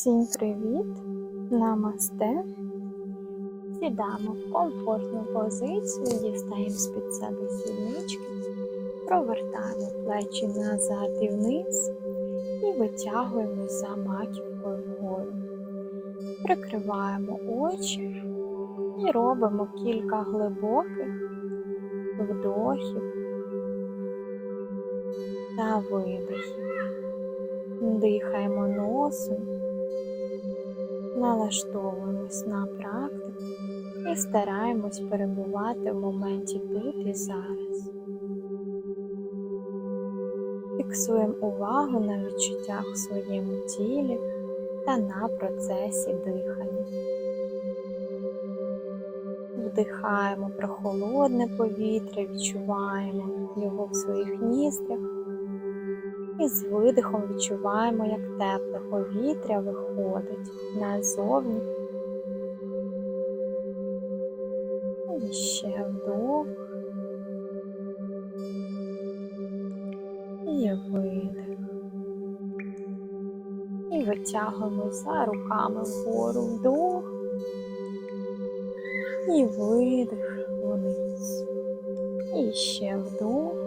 Всім привіт! Намасте! Сідаємо в комфортну позицію, дістаємо з-під себе сіднички, провертаємо плечі назад і вниз і витягуємо за маківкою вгору. Прикриваємо очі і робимо кілька глибоких вдохів та видихів. Дихаємо носом, налаштовуємось на практику і стараємось перебувати в моменті тут і зараз. Фіксуємо увагу на відчуттях в своєму тілі та на процесі дихання. Вдихаємо прохолодне повітря, відчуваємо його в своїх ніздрях. І з видихом відчуваємо, як тепле повітря виходить назовні. І ще вдох. І видих. І витягуємо за руками вгору вдох. І видих вниз. І ще вдох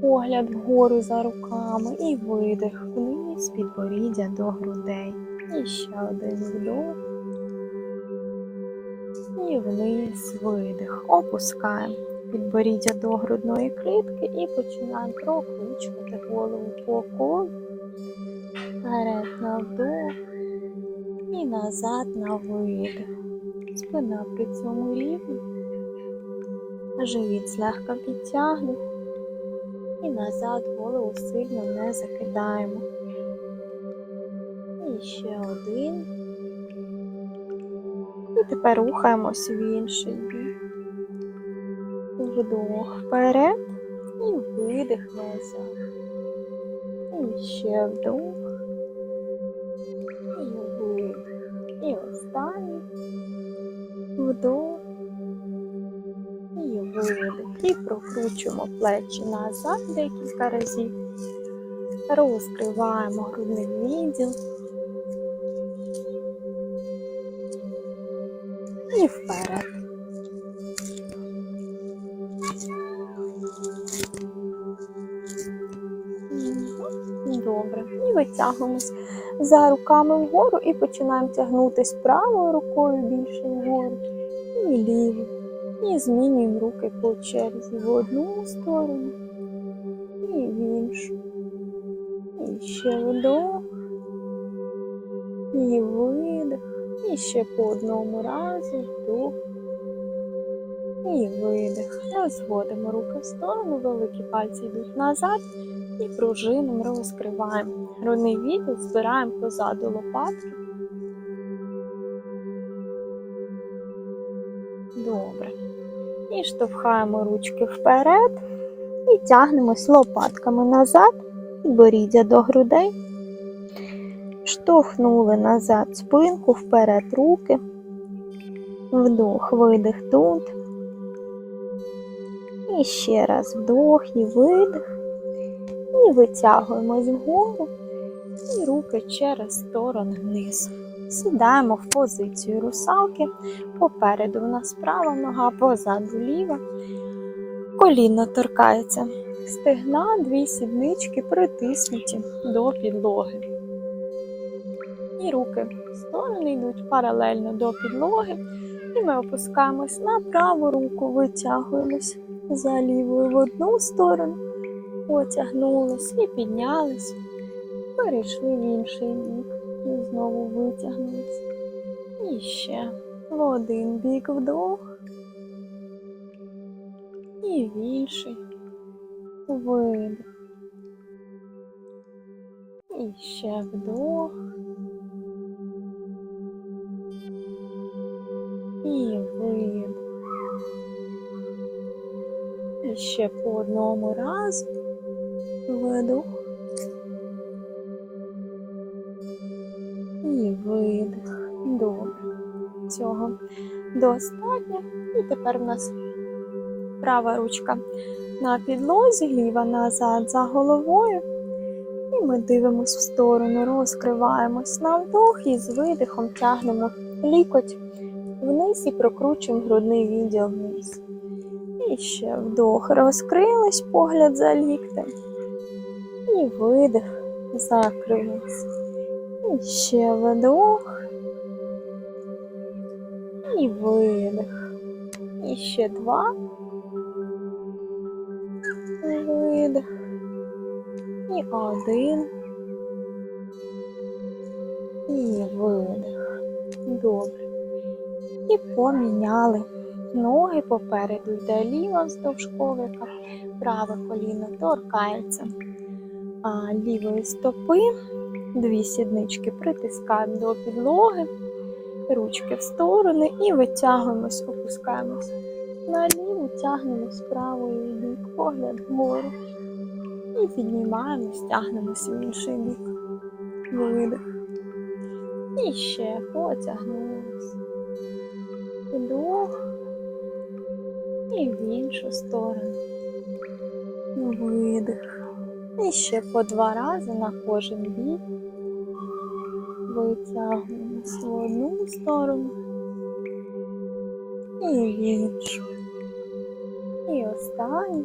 погляд вгору за руками і видих вниз підборіддя до грудей. І ще один вдох. І вниз видих. Опускаємо підборіддя до грудної клітки і починаємо прокручувати голову по колу. Вперед на вдох і назад на видих. Спина при цьому рівні. Живіт злегка підтягнув і назад голову сильно не закидаємо. І ще один. І тепер рухаємось в інший бік. Вдох вперед і видих назад. І ще вдох. І видих. І останній. Вдох і. І прокручуємо плечі назад декілька разів. Розкриваємо грудний відділ. І вперед. Добре. І витягуємось за руками вгору і починаємо тягнутись правою рукою більше вгору і лівою. І змінюємо руки по черзі в одну сторону і в іншу. І ще вдох. І видих. І ще по одному разу вдох. І видих. Розводимо руки в сторону, великі пальці йдуть назад і пружином розкриваємо. Грудний відділ збираємо позаду лопатки. Добре. І штовхаємо ручки вперед і тягнемось лопатками назад, боріддя до грудей. Штовхнули назад спинку, вперед руки. Вдох, видих тут. І ще раз вдох і видих. І витягуємось вгору. І руки через сторони вниз. Сідаємо в позицію русалки. Попереду в нас права нога, позаду ліва. Коліно торкається стегна, дві сіднички притиснуті до підлоги. І руки в сторони йдуть паралельно до підлоги. І ми опускаємось на праву руку, витягуємось за лівою в одну сторону, потягнулись і піднялись, перейшли в інший бік. Знову витягнулись. І ще в один бік вдох. І в інший видих. І ще вдох. І видих. І ще по одному разу видох. Цього достатньо. І тепер в нас права ручка на підлозі, ліва назад за головою. І ми дивимось в сторону, розкриваємось на вдох і з видихом тягнемо лікоть вниз і прокручуємо грудний відділ вниз. І ще вдох, розкрились, погляд за ліктем. І видих, закрились. І ще вдох. І видих. І ще два. Видих. І один. І видих. Добре. І поміняли. Ноги попереду йде ліва вздовж ковика, праве коліно торкається лівої стопи. Дві сіднички притискаємо до підлоги, ручки в сторони і витягуємось, опускаємось. На ліву тягнемось правою бік, погляд вгору. І піднімаємось, тягнемося в інший бік. Видих. І ще потягнулись. Вдох. І в іншу сторону. Видих. І ще по два рази на кожен бік. Витягуємось в одну сторону. І в іншу. І останній.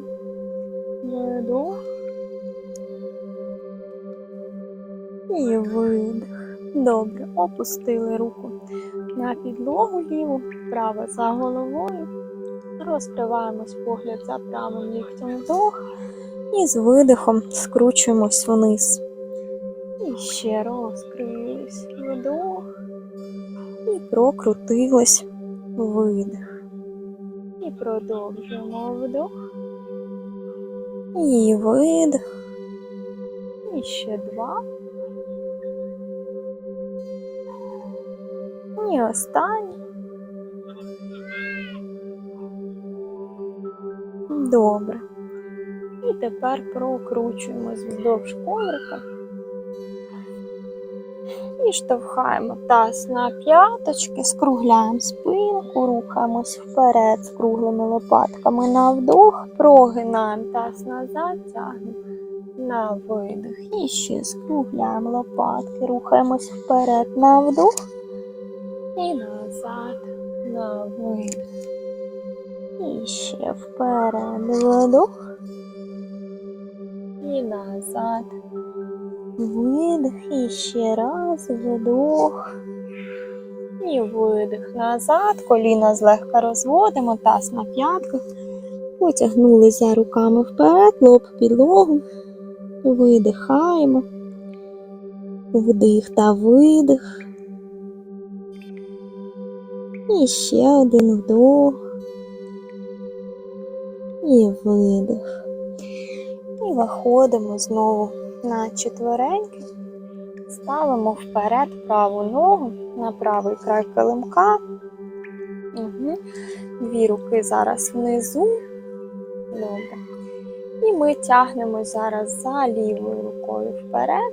Вдох. І видих. Добре. Опустили руку на підлогу ліву, права за головою. Розкриваємось погляд за правим ліктем вдох. І з видихом скручуємось вниз. І ще розкрились вдох. І прокрутились видих. І продовжуємо вдох. І видих. І ще два. І останній. Добре. І тепер прокручуємось вздовж коврика. І штовхаємо таз на п'яточки, скругляємо спинку, рухаємось вперед з круглими лопатками на вдох, прогинаємо таз назад, тягнемо на видих. І ще скругляємо лопатки, рухаємось вперед на вдох і назад на видих. І ще вперед вдох. І назад. Видих. І ще раз вдох. І видих назад. Коліна злегка розводимо, таз на п'ятках. Потягнули за руками вперед, лоб підлогу. Видихаємо. Вдих та видих. І ще один вдох. І видих. І виходимо знову на четвереньки. Ставимо вперед праву ногу на правий край килимка. Угу. Дві руки зараз внизу. Добре. І ми тягнемо зараз за лівою рукою вперед,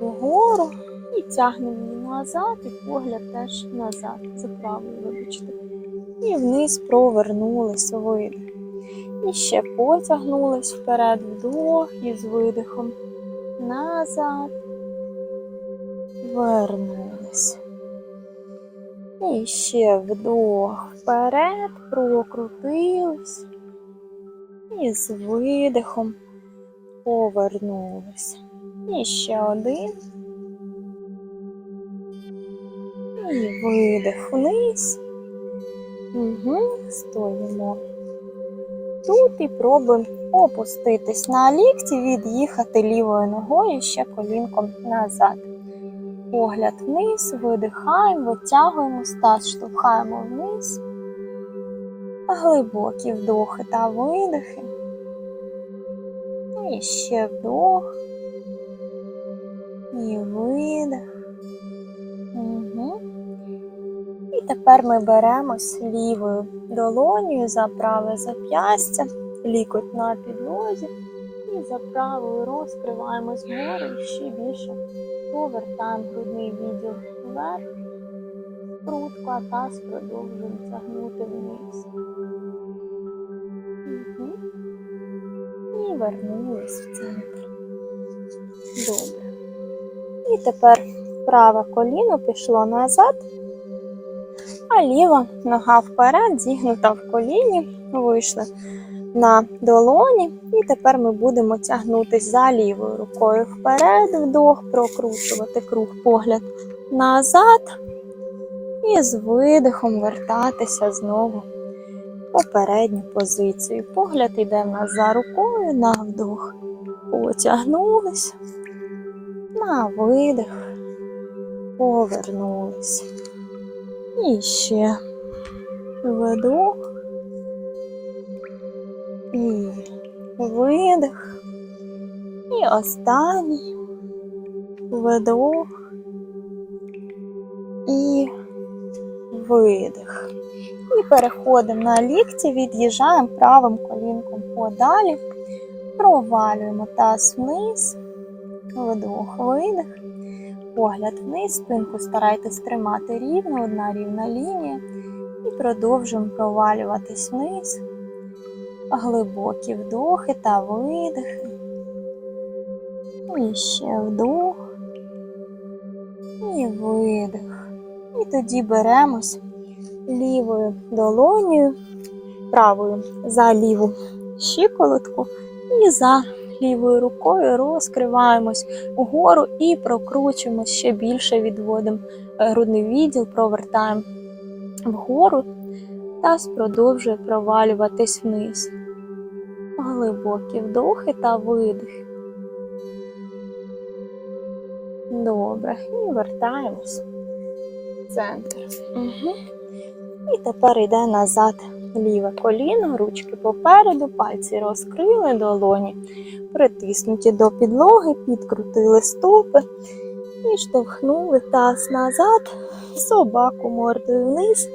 вгору і тягнемо назад, і погляд теж назад, за правою, вибачте. І вниз провернулись видих. І ще потягнулись вперед вдох і з видихом. Назад. Вернулись. І ще вдох вперед, прокрутились. І з видихом повернулись. І ще один. І видих вниз. Угу. Стоїмо тут і пробуємо опуститись на лікті, від'їхати лівою ногою ще колінком назад. Погляд вниз, видихаємо, витягуємо стаз, штовхаємо вниз. Глибокі вдохи та видихи. І ще вдох. І видих. Угу. Тепер ми беремось лівою долонею за праве зап'ястя, лікоть на підлозі. І за правою розкриваємось вгору і ще більше повертаємо грудний відділ вверх, крутку, а таз продовжуємо тягнути вниз. І вернулись в центр. Добре. І тепер праве коліно пішло назад, а ліва нога вперед, зігнута в коліні, вийшли на долоні. І тепер ми будемо тягнутися за лівою рукою вперед, вдох, прокручувати круг погляд назад. І з видихом вертатися знову в попередню позицію. Погляд йде в нас за рукою на вдох. Потягнулись. На видих. Повернулись. І ще вдох. І видих. І останній вдох. І видих. І переходимо на лікті, від'їжджаємо правим колінком подалі, провалюємо таз вниз, вдох, видих, погляд вниз, спинку старайтесь тримати рівно, одна рівна лінія. І продовжуємо провалюватись вниз. Глибокі вдохи та видихи. І ще вдох. І видих. І тоді беремось лівою долонею, правою за ліву щиколотку і за лівою рукою розкриваємось угору і прокручуємо ще більше, відводимо е, грудний відділ, провертаємо вгору та продовжує провалюватись вниз. Глибокі вдохи та видихи. Добре. І вертаємось в центр. Угу. І тепер йде назад ліве коліно, ручки попереду, пальці розкрили, долоні притиснуті до підлоги, підкрутили стопи і штовхнули таз назад, собаку мордою вниз,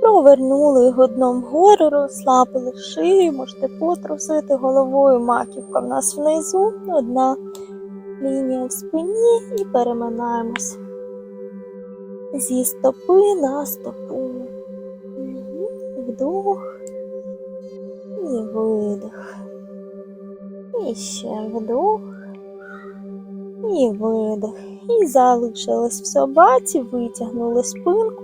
провернули дном вгору, розслабили шию, можете потрусити головою, маківка в нас внизу, одна лінія в спині і переминаємось зі стопи на стопу. Вдох і видих. І ще вдох і видих. І залишились в собаці, витягнули спинку.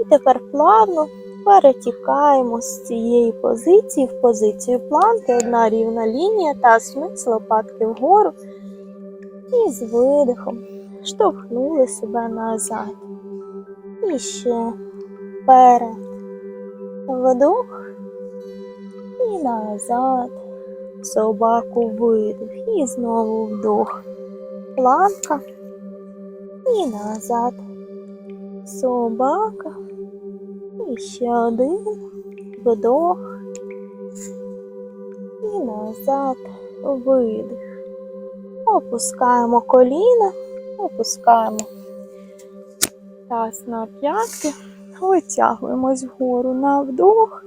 І тепер плавно перетікаємо з цієї позиції в позицію планки. Одна рівна лінія, таз вниз, лопатки вгору. І з видихом штовхнули себе назад. І ще вперед. Вдох і назад. Собаку видих. І знову вдох. Планка. І назад. Собака. І ще один. Вдох. І назад. Видих. Опускаємо коліна, опускаємо таз на п'ятки, витягуємось вгору на вдох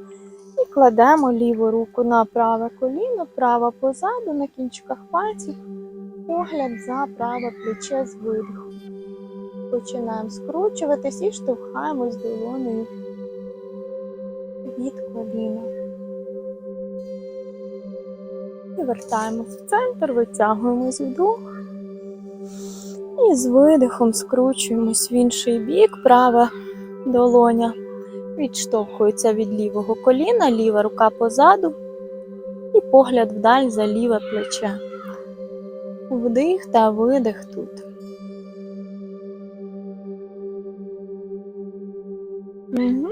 і кладемо ліву руку на праве коліно, права позаду на кінчиках пальців, погляд за праве плече з видихом. Починаємо скручуватись і штовхаємось долонею від коліна. І вертаємось в центр, витягуємось вдох. І з видихом скручуємось в інший бік, права долоня відштовхується від лівого коліна, ліва рука позаду і погляд вдаль за ліве плече. Вдих та видих тут. Угу.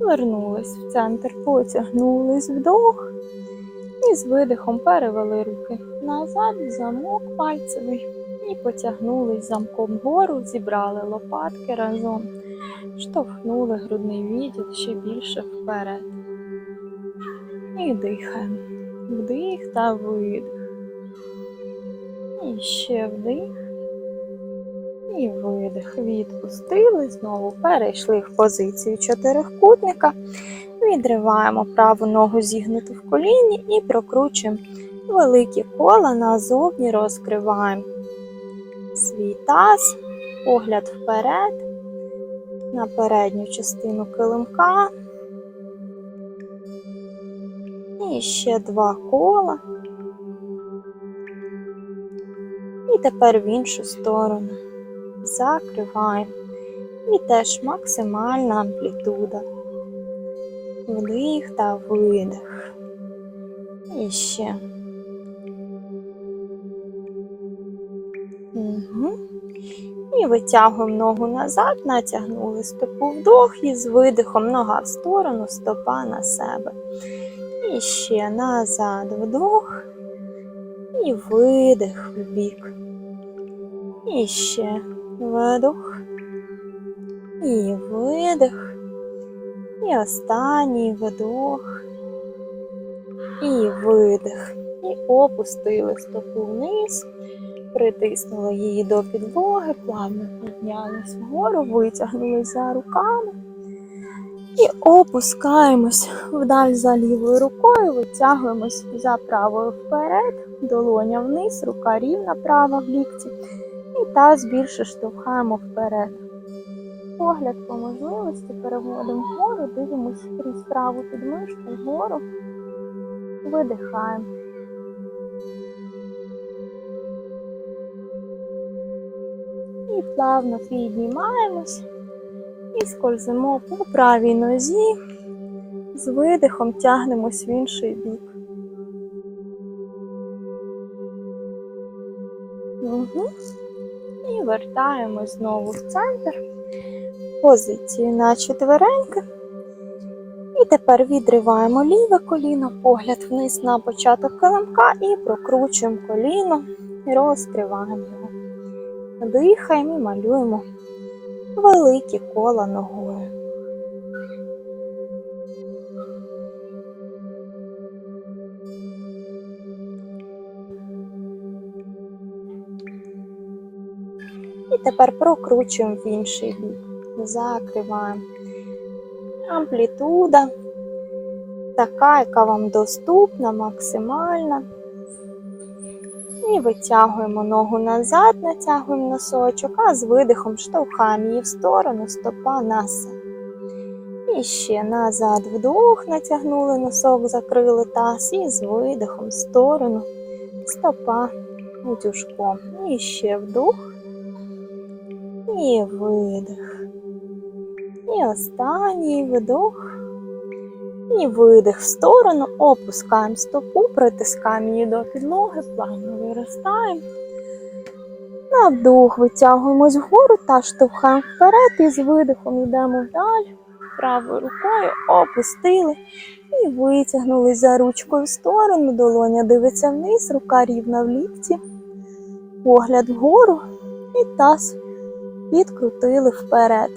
Вернулись в центр, потягнулись вдох. І з видихом перевели руки назад, замок пальцевий і потягнулись замком вгору, зібрали лопатки разом, штовхнули грудний відділ ще більше вперед. І дихаємо. Вдих та видих. І ще вдих. І видих. Відпустили. Знову перейшли в позицію чотирикутника. Відриваємо праву ногу зігнуту в коліні і прокручуємо великі кола назовні розкриваємо свій таз, погляд вперед, на передню частину килимка. І ще два кола. І тепер в іншу сторону. Закриваємо. І теж максимальна амплітуда. Вдих та видих. І ще. Угу. І витягуємо ногу назад, натягнули стопу вдох і з видихом нога в сторону, стопа на себе. І ще назад вдох і видих в бік. І ще видох. І видих. І останній вдох. І видих. І опустили стопу вниз, притиснули її до підлоги, плавно піднялись вгору, витягнули за руками. І опускаємось вдаль за лівою рукою, витягуємось за правою вперед, долоня вниз, рука рівна права в лікті. І таз більше штовхаємо вперед. Погляд по можливості переводимо вгору, дивимось крізь праву підмишку вгору, видихаємо. І плавно піднімаємось і скользимо по правій нозі, з видихом тягнемось в інший бік. Угу. І вертаємось знову в центр позицію на четвереньки. І тепер відриваємо ліве коліно, погляд вниз на початок килимка і прокручуємо коліно розкриваємо. Дихаємо і малюємо великі кола ногою. І тепер прокручуємо в інший бік. Закриваємо. Амплітуда така, яка вам доступна, максимальна. І витягуємо ногу назад, натягуємо носочок, а з видихом штовхаємо її в сторону, стопа на себе. І ще назад вдох, натягнули носок, закрили таз, і з видихом в сторону, стопа утюжком. І ще вдох. І видих. І останній вдох. І видих в сторону, опускаємо стопу, притискаємо її до підлоги, плавно виростаємо. На вдох витягуємось вгору та штовхаємо вперед і з видихом йдемо вдаль. Правою рукою опустили і витягнули за ручкою в сторону, долоня дивиться вниз, рука рівна в лікті, погляд вгору і таз відкрутили вперед.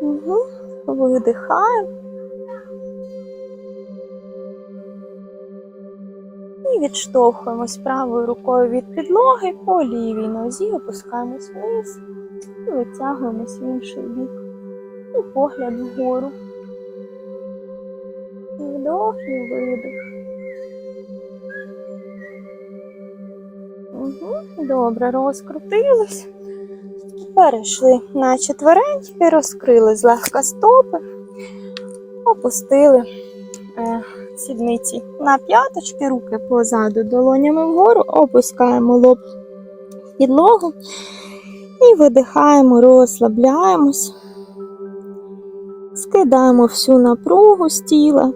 Угу. Видихаємо. І відштовхуємось правою рукою від підлоги по лівій нозі, опускаємось вниз і витягуємось в інший бік. І погляд вгору. Вдох і видих. Угу. Добре, розкрутились. Перейшли на четвереньки, розкрили злегка стопи, опустили е, сідниці на п'яточки, руки позаду, долонями вгору, опускаємо лоб підлогу і видихаємо, розслабляємось, скидаємо всю напругу з тіла.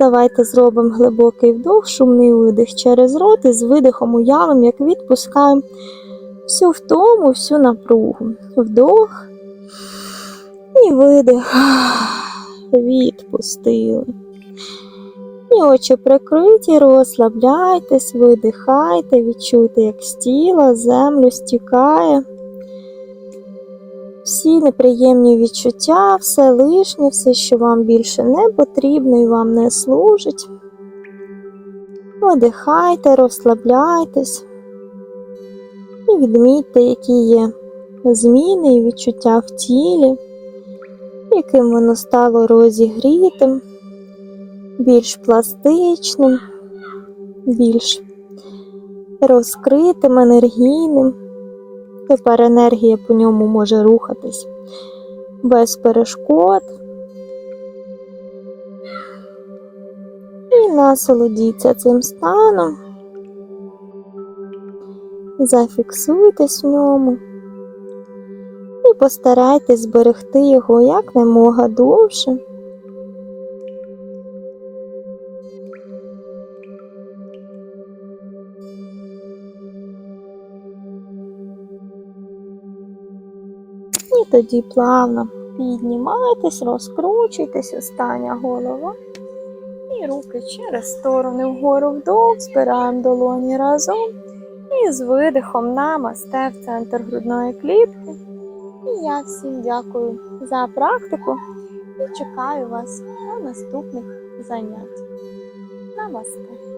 Давайте зробимо глибокий вдох, шумний видих через рот і з видихом уявимо, як відпускаємо всю втому, всю напругу. Вдох і видих. Відпустили. І очі прикриті, розслабляйтесь, видихайте, відчуйте, як з тіла землю стікає. Всі неприємні відчуття, все лишнє, все, що вам більше не потрібно і вам не служить. Видихайте, розслабляйтесь і відмітьте, які є зміни і відчуття в тілі, яким воно стало розігрітим, більш пластичним, більш розкритим, енергійним. Тепер енергія по ньому може рухатись без перешкод. І насолодіться цим станом. зафіксуйтесь в ньому постарайтесь зберегти його якнаймога довше. І тоді плавно піднімайтесь, розкручуйтесь, остання голова. І руки через сторони вгору вдох, збираємо долоні разом. І з видихом намасте в центр грудної клітки. І я всім дякую за практику і чекаю вас на наступних занять. Намасте!